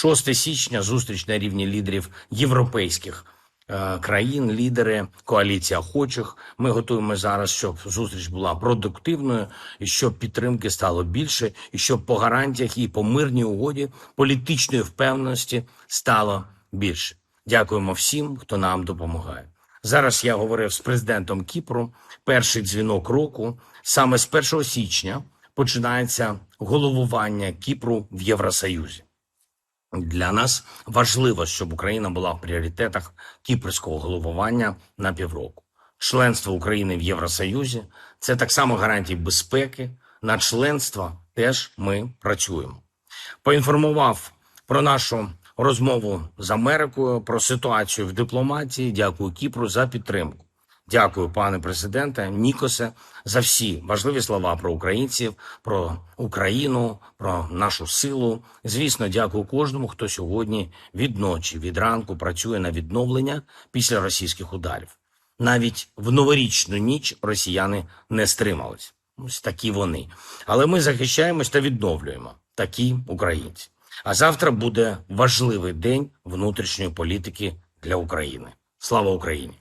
6 січня зустріч на рівні лідерів європейських е, країн, лідери коаліції охочих. Ми готуємо зараз, щоб зустріч була продуктивною і щоб підтримки стало більше, і щоб по гарантіях і по мирній угоді політичної впевненості стало більше. Дякуємо всім, хто нам допомагає. Зараз я говорив з президентом Кіпру. Перший дзвінок року саме з 1 січня починається головування Кіпру в Євросоюзі. Для нас важливо, щоб Україна була в пріоритетах кіпрського головування на півроку. Членство України в Євросоюзі це так само гарантії безпеки. На членство теж ми працюємо. Поінформував про нашу розмову з Америкою, про ситуацію в дипломатії. Дякую Кіпру за підтримку. Дякую, пане президенте Нікосе, за всі важливі слова про українців, про Україну, про нашу силу. Звісно, дякую кожному, хто сьогодні від ночі, від ранку працює на відновлення після російських ударів. Навіть в новорічну ніч росіяни не стримались. Ось такі вони. Але ми захищаємось та відновлюємо такі українці. А завтра буде важливий день внутрішньої політики для України. Слава Україні!